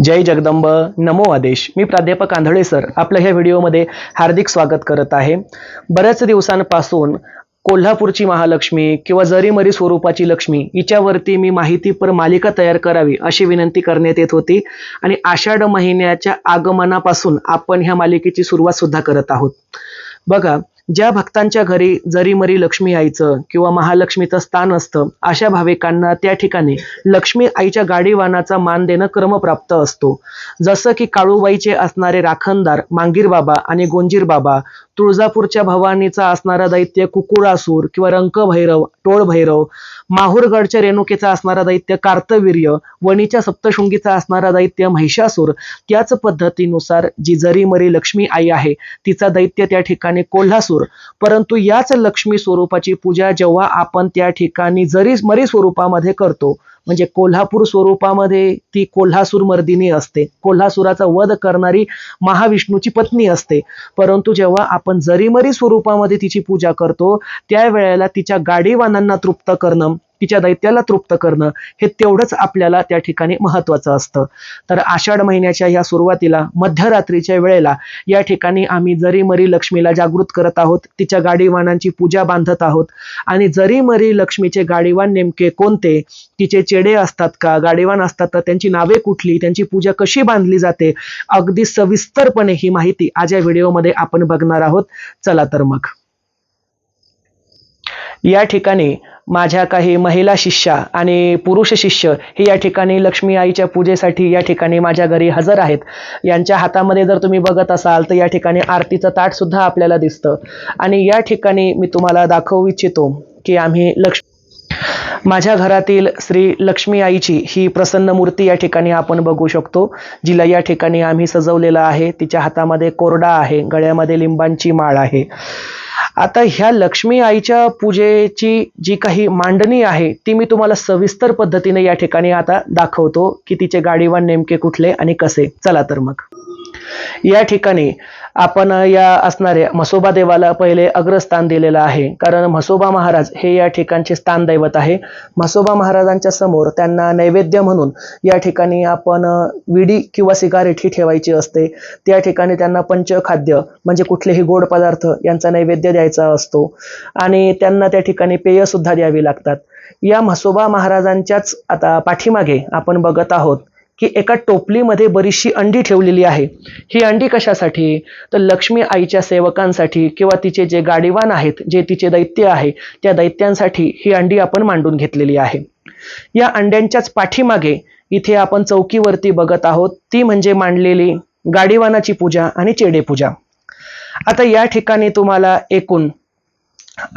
जय जगदंब नमो आदेश. मी प्राध्यापक आंधळे सर. आपल्या ह्या व्हिडिओमध्ये हार्दिक स्वागत करत आहे. बऱ्याच दिवसांपासून कोल्हापूरची महालक्ष्मी किंवा जरीमरी स्वरूपाची लक्ष्मी हिच्यावरती मी माहितीपर मालिका तयार करावी अशी विनंती करण्यात येत होती आणि आषाढ महिन्याच्या आगमनापासून आपण ह्या मालिकेची सुरुवात सुद्धा करत आहोत. बघा ज्या भक्तांच्या घरी जरीमरी लक्ष्मी आईचं किंवा महालक्ष्मीचं स्थान असतं अशा भाविकांना त्या ठिकाणी लक्ष्मी आईच्या गाडीवानाचा मान देणं क्रमप्राप्त असतो. जसं की काळूबाईचे असणारे राखणदार मांगीर बाबा आणि गोंजीर बाबा तुळजापूरच्या भवानीचा असणारा दैत्य कुकुळासूर किंवा रंकभैरव टोळभैरव माहूरगडच्या रेणुकेचा असणारा दैत्य कार्तवीर्य वणीच्या सप्तशृंगीचा असणारा दैत्य महिषासूर त्याच पद्धतीनुसार जी जरीमरी लक्ष्मी आई आहे तिचा दैत्य त्या ठिकाणी कोल्हासूर. परंतु याच लक्ष्मी स्वरूपाची पूजा जेव्हा आपण त्या ठिकाणी जरी मरी स्वरूपामध्ये करतो म्हणजे कोल्हापूर स्वरूपामध्ये ती कोल्हासूर मर्दिनी असते. कोल्हासुराचा वध करणारी महाविष्णूची पत्नी असते. परंतु जेव्हा आपण जरीमरी स्वरूपामध्ये तिची पूजा करतो त्यावेळेला तिच्या गाडीवानांना तृप्त करणं तिच्या दैत्याला तृप्त करणं हे तेवढंच आपल्याला त्या ठिकाणी महत्वाचं असतं. तर आषाढ महिन्याच्या या सुरुवातीला मध्यरात्रीच्या वेळेला या ठिकाणी आम्ही जरी मरी लक्ष्मीला जागृत करत आहोत तिच्या गाडीवानांची पूजा बांधत आहोत आणि जरी मरी लक्ष्मीचे गाडीवान नेमके कोणते तिचे चेडे असतात का गाडीवान असतात तर त्यांची नावे कुठली त्यांची पूजा कशी बांधली जाते अगदी सविस्तरपणे ही माहिती आज या व्हिडिओमध्ये आपण बघणार आहोत. चला तर मग. या ठिकाणी माझ्या काही महिला शिष्या आणि पुरुष शिष्य हे या ठिकाणी लक्ष्मी आईच्या पूजेसाठी या ठिकाणी माझ्या घरी हजर आहेत. यांच्या हातामध्ये जर तुम्ही बघत असाल तर या ठिकाणी आरतीचं ताटसुद्धा आपल्याला दिसतं. आणि या ठिकाणी मी तुम्हाला दाखवू इच्छितो की आम्ही लक्ष माझ्या घरातील श्री लक्ष्मी आईची ही प्रसन्न मूर्ती या ठिकाणी आपण बघू शकतो जिला या ठिकाणी आम्ही सजवलेलं आहे. तिच्या हातामध्ये कोरडा आहे गळ्यामध्ये लिंबांची माळ आहे. आता ह्या लक्ष्मी आईच्या पूजेची जी काही मांडणी आहे ती मी तुम्हाला सविस्तर पद्धतीने या ठिकाणी आता दाखवतो की तिचे गाडीवान नेमके कुठले आणि कसे. चला तर मग. या ठिकाणी आपण या असणाऱ्या म्हसोबा देवाला पहिले अग्रस्थान दिलेलं आहे. कारण म्हसोबा महाराज हे या ठिकाणचे स्थान दैवत आहे. म्हसोबा महाराजांच्या समोर त्यांना नैवेद्य म्हणून या ठिकाणी आपण विडी किंवा सिगारेट ही ठेवायची असते. त्या ठिकाणी त्यांना पंचखाद्य म्हणजे कुठलेही गोड पदार्थ यांचा नैवेद्य द्यायचा असतो. आणि त्यांना त्या ठिकाणी पेय सुद्धा द्यावी लागतात. या म्हसोबा महाराजांच्याच आता पाठीमागे आपण बघत आहोत. की एका टोपलीमध्ये बरीचशी अंडी ठेवलेली आहे. ही अंडी कशासाठी? तर लक्ष्मी आईच्या सेवकांसाठी किंवा तिचे जे गाडीवान आहेत जे तिचे दैत्य आहे त्या दैत्यांसाठी ही अंडी आपण मांडून घेतलेली आहे. या अंड्यांच्याच पाठीमागे इथे आपण चौकीवरती बघत आहोत ती म्हणजे मांडलेली गाडीवानाची पूजा आणि चेडे पूजा आता या ठिकाणी तुम्हाला एकूण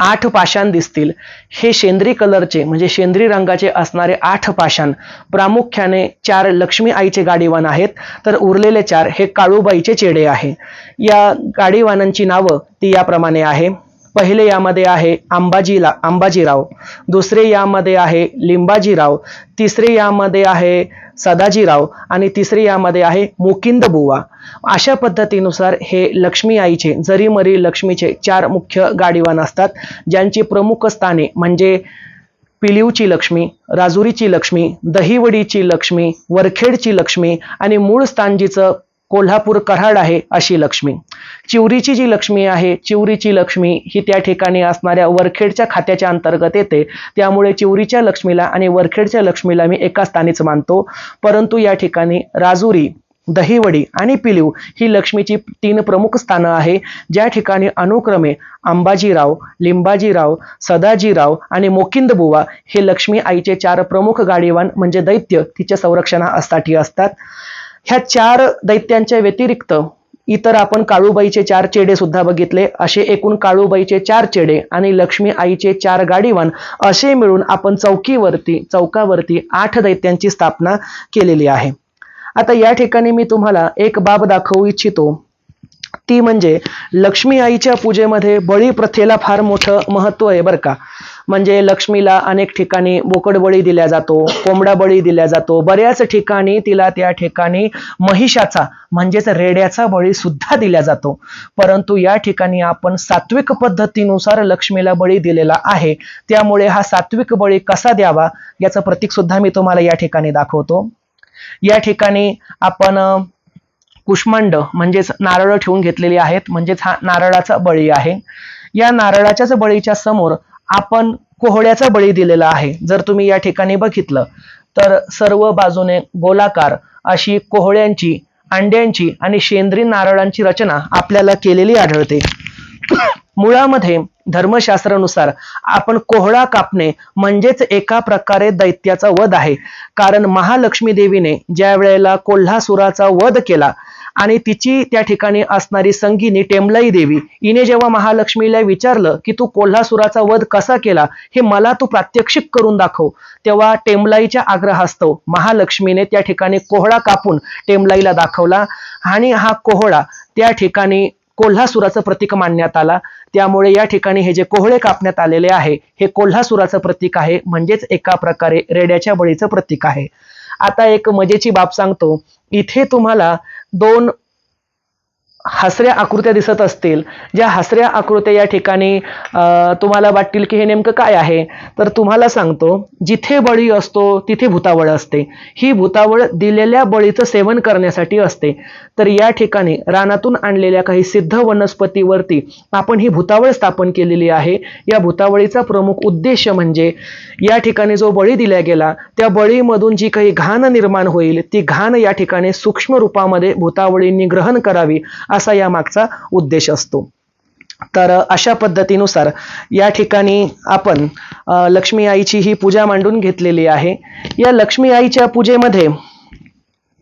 आठ पाषाण दिसतील. हे शेंद्री कलरचे म्हणजे शेंद्री रंगाचे असणारे आठ पाषाण प्रामुख्याने चार लक्ष्मी आईचे गाडीवान आहेत. तर उरलेले चार हे काळूबाईचे चेडे आहे. या गाडीवानांची नावं ती याप्रमाणे आहे. पहिले यामध्ये आहे अंबाजीला अंबाजीराव. दुसरे यामध्ये आहे लिंबाजीराव. तिसरे यामध्ये आहे सदाजीराव. आणि तिसरे यामध्ये आहे मुकिंद बुवा अशा पद्धतीनुसार हे लक्ष्मी आईचे जरीमरी लक्ष्मीचे चार मुख्य गाडीवान असतात. ज्यांची प्रमुख स्थाने म्हणजे पिलिवची लक्ष्मी राजुरीची लक्ष्मी दहिवडीची लक्ष्मी वरखेडची लक्ष्मी आणि मूळ स्थान जिचं कोल्हापूर कराड आहे अशी लक्ष्मी. चिवरीची जी लक्ष्मी आहे चिवरीची लक्ष्मी ही त्या ठिकाणी असणाऱ्या वरखेडच्या खात्याच्या अंतर्गत येते. त्यामुळे चिवरीच्या लक्ष्मीला आणि वरखेडच्या लक्ष्मीला मी एका स्थानीच मानतो. परंतु या ठिकाणी राजुरी दहिवडी आणि पिलीव ही लक्ष्मीची तीन प्रमुख स्थानं आहे. ज्या ठिकाणी अनुक्रमे अंबाजीराव लिंबाजीराव सदाजीराव आणि मोकिंदबुवा हे लक्ष्मी आईचे चार प्रमुख गाडीवान म्हणजे दैत्य तिच्या संरक्षणासाठी असतात. ह्या चार दैत्यांच्या व्यतिरिक्त इतर आपण काळूबाईचे चार चेडे सुद्धा बघितले. असे एकूण काळूबाईचे चार चेडे आणि लक्ष्मी आईचे चार गाडीवान असे मिळून आपण चौकीवरती चौकावरती आठ दैत्यांची स्थापना केलेली आहे. आता या ठिकाणी मी तुम्हाला एक बाब दाखवू इच्छितो. ती म्हणजे लक्ष्मी आईच्या पूजेमध्ये बळी प्रथेला फार मोठं महत्त्व आहे बरं का. म्हणजे लक्ष्मीला अनेक ठिकाणी बोकड बळी दिला जातो कोंबडा बळी दिला जातो. बऱ्याच ठिकाणी तिला त्या ठिकाणी महिषाचा म्हणजेच रेड्याचा बळी सुद्धा दिला जातो. परंतु या ठिकाणी आपण सात्विक पद्धतीनुसार लक्ष्मीला बळी दिलेला आहे. त्यामुळे हा सात्विक बळी कसा द्यावा याचं प्रतीक सुद्धा मी तुम्हाला या ठिकाणी दाखवतो. या ठिकाणी आपण कुष्मांड म्हणजेच नारळ ठेवून घेतलेली आहेत म्हणजेच हा नारळाचा बळी आहे. या नारळाच्याच बळीच्या समोर आपण कोहळ्याचा बळी दिलेला आहे. जर तुम्ही या ठिकाणी बघितलं तर सर्व बाजूने गोलाकार अशी कोहळ्यांची अंड्यांची आणि शेंद्री नारळांची रचना आपल्याला केलेली आढळते. मुळामध्ये धर्मशास्त्रानुसार आपण कोहळा कापणे म्हणजेच एका प्रकारे दैत्याचा वध आहे. कारण महालक्ष्मी देवीने ज्या वेळेला कोल्हासुराचा वध केला आणि तिची त्या ठिकाणी असणारी संगीनी टेमलाई देवी. हिने जेव्हा महालक्ष्मीला विचारलं की तू कोल्हासुराचा वध कसा केला हे मला तू प्रात्यक्षिक करून दाखव. तेव्हा टेमलाईच्या आग्रहास्तव महालक्ष्मीने त्या ठिकाणी कोहळा कापून टेमलाईला दाखवला. आणि हा कोहळा त्या ठिकाणी कोल्हासुराचं प्रतीक मानण्यात आला. त्यामुळे या ठिकाणी हे जे कोहळे कापण्यात आलेले आहे हे कोल्हासुराचं प्रतीक आहे म्हणजेच एका प्रकारे रेड्याच्या बळीचं प्रतीक आहे. आता एक मजेची बाब सांगतो. इथे तुम्हाला दोन हसऱ्या आकृत्या दिसत असतील. ज्या हसऱ्या आकृत्या या ठिकाणी तुम्हाला वाटतील की हे नेमकं काय आहे? तर तुम्हाला सांगतो जिथे बळी असतो तिथे भूतावळ असते. ही भूतावळ दिलेल्या बळीचं सेवन करण्यासाठी असते. तर या ठिकाणी रानातून आणलेल्या काही सिद्ध वनस्पतीवरती आपण ही भूतावळ स्थापन केलेली आहे. या भूतावळीचा प्रमुख उद्देश म्हणजे या ठिकाणी जो बळी दिला गेला त्या बळीमधून जी काही घाण निर्माण होईल ती घाण या ठिकाणी सूक्ष्म रूपामध्ये भूतावळींनी ग्रहण करावी. असा या मागचा उद्देश असतो. तर अशा पद्धतीनुसार या ठिकाणी आपण लक्ष्मी आईची ही पूजा मांडून घेतलेली आहे. या लक्ष्मी आईच्या पूजेमध्ये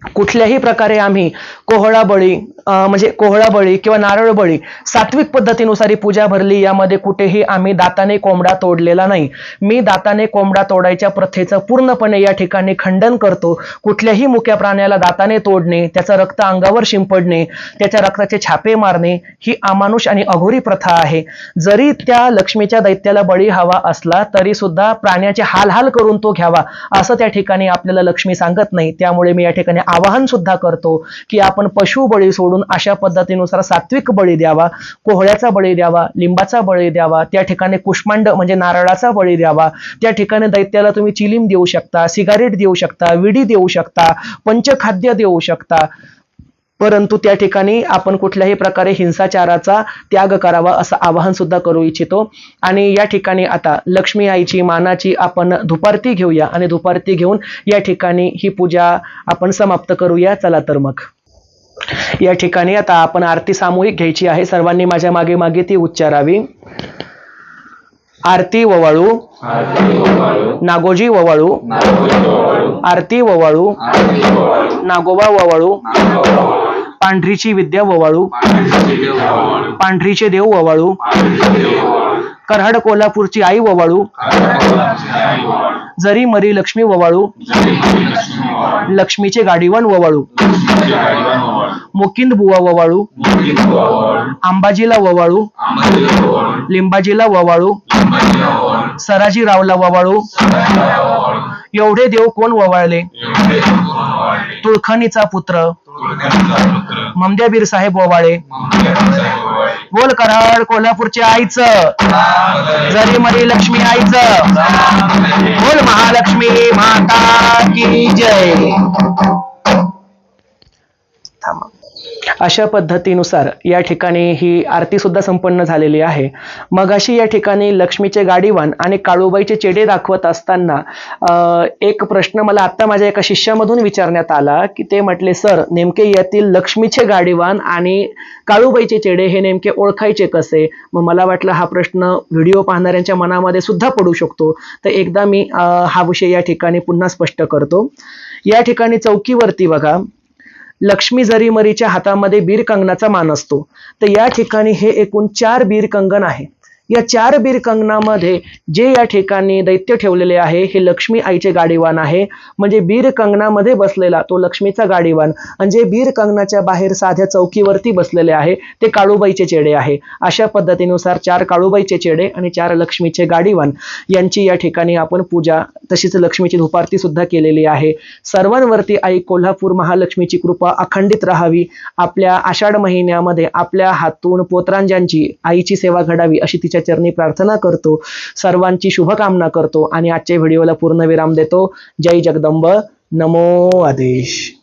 कुठल्याही प्रकारे आम्ही कोहळा बळी म्हणजे कोहळा बळी किंवा नारळ बळी सात्विक पद्धतीनुसार ही पूजा भरली यामध्ये कुठेही आम्ही दाताने कोंबडा तोडलेला नाही. मी दाताने कोंबडा तोडायच्या प्रथेचं पूर्णपणे या ठिकाणी खंडन करतो. कुठल्याही मुक्या प्राण्याला दाताने तोडणे त्याचं रक्त अंगावर शिंपडणे त्याच्या रक्ताचे छापे मारणे ही अमानुष आणि अघोरी प्रथा आहे. जरी त्या लक्ष्मीच्या दैत्याला बळी हवा असला तरी सुद्धा प्राण्याचे हालहाल करून तो घ्यावा असं त्या ठिकाणी आपल्याला लक्ष्मी सांगत नाही. त्यामुळे मी या ठिकाणी आवाहन सुद्धा करतो की आपण पशु बळी सोडून अशा पद्धतीनुसार सात्विक बळी द्यावा कोहळ्याचा बळी द्यावा लिंबाचा बळी द्यावा त्या ठिकाणी कुष्मांड म्हणजे नारळाचा बळी द्यावा त्या ठिकाणी दैत्याला तुम्ही चिलीम देऊ शकता सिगारेट देऊ शकता विडी देऊ शकता पंचखाद्य देऊ शकता. परंतु त्या ठिकाणी आपण कुठल्याही प्रकारे हिंसाचाराचा त्याग करावा असं आवाहन सुद्धा करू इच्छितो. आणि या ठिकाणी आता लक्ष्मी आईची मानाची आपण धुपारती घेऊया आणि धुपारती घेऊन या ठिकाणी ही पूजा आपण समाप्त करूया. चला तर मग. या ठिकाणी आता आपण आरती सामूहिक घ्यायची आहे. सर्वांनी माझ्या मागे मागे ती उच्चारावी. आरती ववाळू. नागोजी ववाळू. आरती ववाळू. नागोबा ववाळू. पांढरीची विद्या ववाळू. पांढरीचे देव ववाळू. करहड कोल्हापूरची आई ववाळू. जरी मरी लक्ष्मी ववाळू. लक्ष्मीचे गाडीवन ववाळू. मुकिंद बुवा ववाळू. अंबाजीला ववाळू. लिंबाजीला ववाळू. सराजीरावला ववाळू. एवढे देव कोण ववाळले? तुळखणीचा पुत्र. ममद्याबीर साहेब ववाळे बोल कराड कोल्हापूरच्या आईचं. जरी मरी लक्ष्मी आईचं. बोल महालक्ष्मी माता की जय. अशा पद्धतीनुसार या ठिकाणी ही आरतीसुद्धा संपन्न झालेली आहे. मगाशी या ठिकाणी लक्ष्मीचे गाडीवान आणि काळूबाईचे चेडे दाखवत असताना एक प्रश्न मला आत्ता माझ्या एका शिष्यामधून विचारण्यात आला की ते म्हटले सर नेमके यातील लक्ष्मीचे गाडीवान आणि काळूबाईचे चेडे हे नेमके ओळखायचे कसे? मग मला वाटलं हा प्रश्न व्हिडिओ पाहणाऱ्यांच्या मनामध्ये सुद्धा पडू शकतो. तर एकदा मी हा विषय या ठिकाणी पुन्हा स्पष्ट करतो. या ठिकाणी चौकीवरती बघा लक्ष्मी जरी मरीच्या हातामध्ये बीर कंगनाचा मान असतो तर या ठिकाणी हे एकूण चार बीरकंगन आहे. या चार बीर कंगनामध्ये जे या ठिकाणी दैत्य ठेवलेले आहे हे लक्ष्मी आईचे गाडीवान आहे. म्हणजे बीर कंगनामध्ये बसलेला तो लक्ष्मीचा गाडीवान. आणि जे बीर कंगनाच्या बाहेर साध्या चौकीवरती बसलेले आहे ते काळूबाईचे चेडे आहे. अशा पद्धतीनुसार चार काळूबाईचे चेडे आणि चार लक्ष्मीचे गाडीवान यांची या ठिकाणी आपण पूजा तशीच लक्ष्मीची धुपारती सुद्धा केलेली आहे. सर्वांवरती आई कोल्हापूर महालक्ष्मीची कृपा अखंडित राहावी. आपल्या आषाढ महिन्यामध्ये आपल्या हातून पोत्रांजांची आईची सेवा घडावी अशी तिच्या चरणी प्रार्थना करतो. सर्वांची शुभकामना करतो. आणि आजच्या व्हिडिओला पूर्ण विराम देतो. जय जगदंब. नमो आदेश.